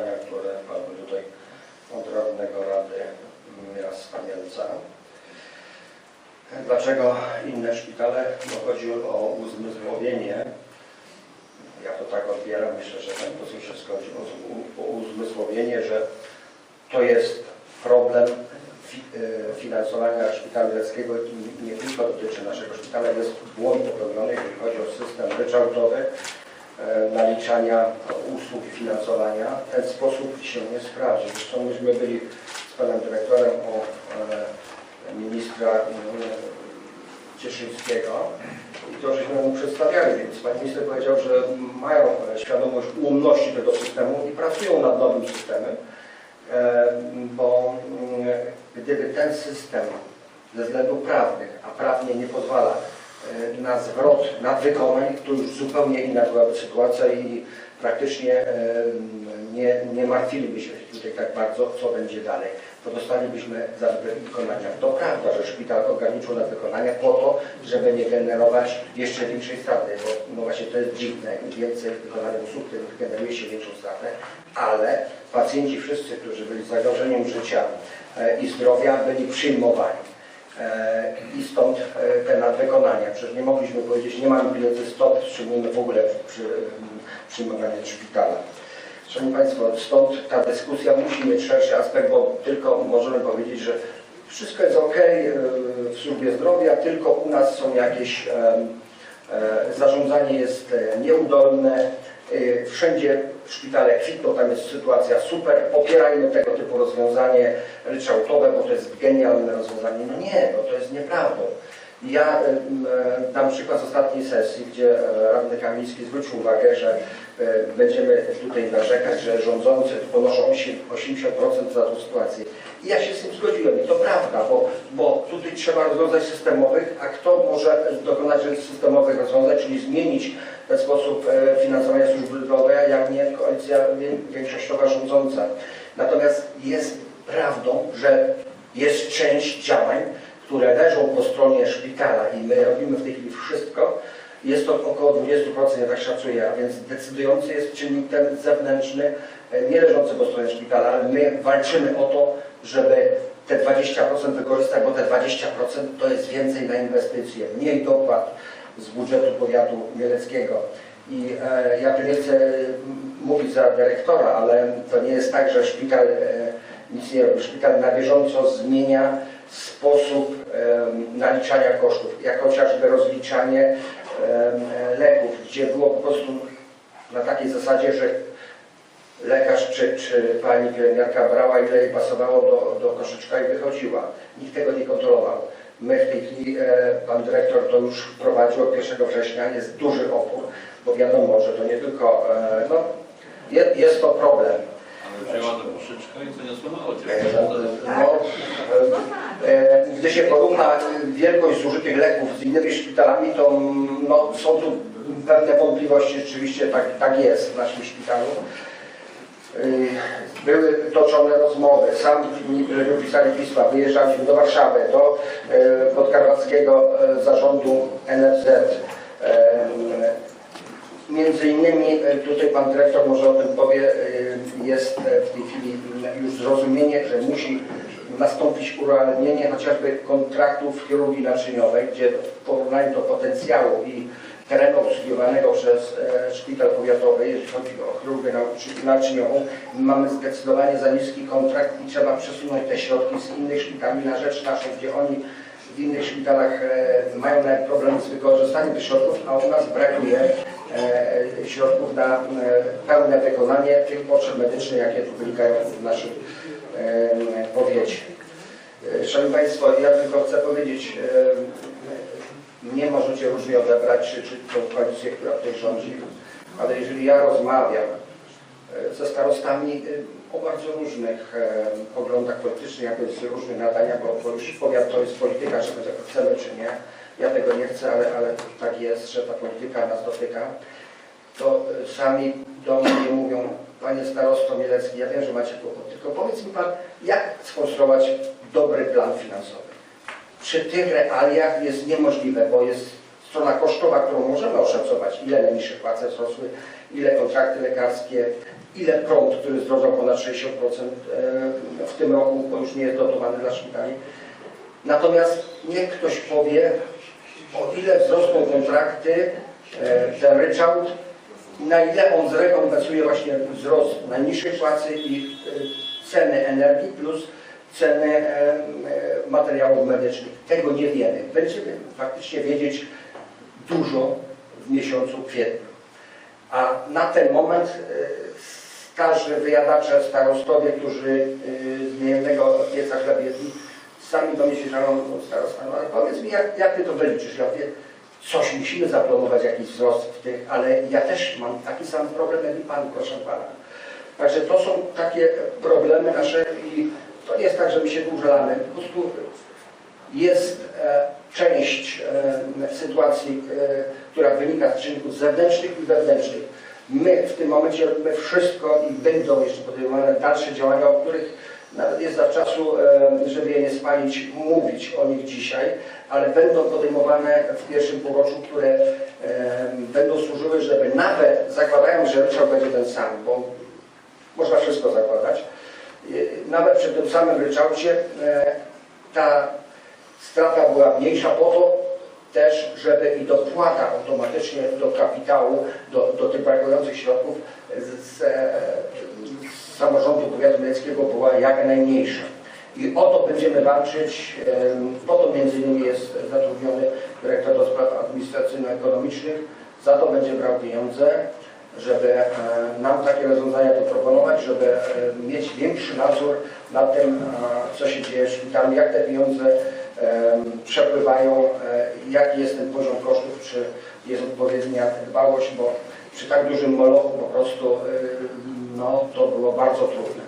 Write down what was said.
pytania, które padły tutaj od radnego Rady Miasta Mielca. Dlaczego inne szpitale? Bo chodzi o uzmysłowienie. Ja to tak odbieram, myślę, że pan poseł się zgodzi o, uzmysłowienie, że to jest problem e, finansowania szpitala mieleckiego i nie tylko dotyczy naszego szpitala, jest błąd popełniony, jeżeli chodzi o system ryczałtowy e, naliczania usług finansowania. Ten sposób się nie sprawdzi. Zresztą myśmy byli z panem dyrektorem o e, ministra e, Cieszyńskiego i to żeśmy mu przedstawiali, więc pan minister powiedział, że mają e, świadomość ułomności tego systemu i pracują nad nowym systemem, bo mm, gdyby ten system ze względów prawnych, a prawnie nie pozwala na zwrot nadwykonań, to już zupełnie inna byłaby sytuacja i praktycznie e, nie, nie martwiliby się tutaj tak bardzo, co będzie dalej. To dostalibyśmy za wykonania. To prawda, że szpital ograniczył nadwykonania po to, żeby nie generować jeszcze większej straty, bo no właśnie to jest dziwne, im więcej wykonanych usług, tym generuje się większą stratę, ale pacjenci wszyscy, którzy byli zagrożeniem życia e, i zdrowia, byli przyjmowani. E, I stąd e, te nadwykonania. Przecież nie mogliśmy powiedzieć, nie mamy pieniędzy, stop, wstrzymujemy w ogóle przy, przyjmowanie do szpitala. Szanowni Państwo, stąd ta dyskusja musi mieć szerszy aspekt, bo tylko możemy powiedzieć, że wszystko jest ok w służbie zdrowia, tylko u nas są jakieś, e, zarządzanie jest e, nieudolne, e, wszędzie szpitale kwitną, tam jest sytuacja super, popierajmy tego typu rozwiązanie ryczałtowe, bo to jest genialne rozwiązanie. No nie, no to jest nieprawdą. Ja e, dam przykład z ostatniej sesji, gdzie e, radny Kamiński zwrócił uwagę, że e, będziemy tutaj narzekać, że rządzący ponoszą 8 80% za tą sytuację. I ja się z tym zgodziłem i to prawda, bo, bo tutaj trzeba rozwiązań systemowych, a kto może dokonać systemowych rozwiązań, czyli zmienić ten sposób e, finansowania służby zdrowia, jak nie koalicja większościowa rządząca. Natomiast jest prawdą, że jest część działań, które leżą po stronie szpitala i my robimy w tej chwili wszystko, jest to około 20%, ja tak szacuję, a więc decydujący jest czynnik ten zewnętrzny, e, nie leżący po stronie szpitala, ale my walczymy o to, żeby te 20% wykorzystać, bo te 20% to jest więcej na inwestycje, mniej dopłat z budżetu powiatu mieleckiego. I e, ja tu nie chcę mówić za dyrektora, ale to nie jest tak, że szpital e, nic nie robi. Szpital na bieżąco zmienia sposób naliczania kosztów, jak chociażby rozliczanie leków, gdzie było po prostu na takiej zasadzie, że lekarz czy, czy pani pielęgniarka brała ile jej pasowało do, do koszyczka i wychodziła. Nikt tego nie kontrolował. My w tej chwili, e, pan dyrektor to już wprowadził od 1 września, jest duży opór, bo wiadomo, że to nie tylko, e, no, je, jest to problem. Ale wzięła do koszyczka i zaniosła na odzień. No, e, e, gdy się porówna wielkość zużytych leków z innymi szpitalami, to no, są tu pewne wątpliwości, rzeczywiście tak, tak jest w naszym szpitalu. Y, Były toczone rozmowy, sam żeśmy pisali pisma, wyjeżdżaliśmy do Warszawy, do e, podkarpackiego e, zarządu NFZ. E, Między innymi e, tutaj pan dyrektor może o tym powie, e, jest e, w tej chwili już zrozumienie, że musi nastąpić urealnienie chociażby kontraktów chirurgii naczyniowej, gdzie w porównaniu do potencjału i terenu obsługiwanego przez e, szpital powiatowy, jeśli chodzi o chirurgię naczyniową, mamy zdecydowanie za niski kontrakt i trzeba przesunąć te środki z innych szpitali na rzecz naszą, gdzie oni w innych szpitalach e, mają nawet problem z wykorzystaniem tych środków, a u nas brakuje e, środków na pełne wykonanie tych potrzeb medycznych, jakie tu wynikają w naszym powiecie. E, Szanowni Państwo, ja tylko chcę powiedzieć, e, nie możecie różnie odebrać, czy, czy tą koalicję, która tutaj rządzi, ale jeżeli ja rozmawiam e, ze starostami e, o bardzo różnych e, poglądach politycznych, jakoś z różnych nadaniach, bo, bo już powiat to jest polityka, czy my tego chcemy, czy nie. Ja tego nie chcę, ale, ale tak jest, że ta polityka nas dotyka. To e, sami do mnie mówią, panie starosto Mielecki, ja wiem, że macie kłopot, tylko powiedz mi pan, jak skonstruować dobry plan finansowy? Przy tych realiach jest niemożliwe, bo jest strona kosztowa, którą możemy oszacować, ile najniższe płace wzrosły, ile kontrakty lekarskie, ile prąd, który wzrosł ponad 60% e, w tym roku, bo już nie jest dotowany dla szpitali. Natomiast niech ktoś powie, o ile wzrosną kontrakty, e, ten ryczałt, na ile on zrekompensuje właśnie wzrost najniższej płacy i e, ceny energii plus ceny e, e, materiałów medycznych. Tego nie wiemy. Będziemy faktycznie wiedzieć dużo w miesiącu kwietniu. A na ten moment starzy wyjadacze, starostowie, którzy z niejednego pieca chleb jedli, sami do mnie się żalą, no ale powiedz mi, jak, jak ty to wyliczysz? Ja mówię, coś musimy zaplanować, jakiś wzrost w tych, ale ja też mam taki sam problem, jak i pan, proszę pana. Także to są takie problemy nasze i to nie jest tak, że my się tu użalamy. Po prostu jest e, część e, sytuacji, e, która wynika z czynników zewnętrznych i wewnętrznych. My w tym momencie robimy wszystko i będą jeszcze podejmowane dalsze działania, o których nawet jest zawczasu, żeby je nie spalić, mówić o nich dzisiaj, ale będą podejmowane w pierwszym półroczu, które będą służyły, żeby nawet zakładając, że ryczałt będzie ten sam, bo można wszystko zakładać, nawet przy tym samym ryczałcie e, ta strata była mniejsza po to też, żeby i dopłata automatycznie do kapitału, do, do tych brakujących środków z, z, e, z samorządu powiatu miejskiego była jak najmniejsza. I o to będziemy walczyć. Po to między innymi jest zatrudniony dyrektor do spraw administracyjno-ekonomicznych. Za to będzie brał pieniądze, żeby e, nam takie rozwiązania proponować, żeby e, mieć większy nadzór nad tym, co się dzieje w szpitalu, jak te pieniądze przepływają, e, jaki jest ten poziom kosztów, czy jest odpowiednia dbałość, bo przy tak dużym molochu po prostu e, no, to było bardzo trudne.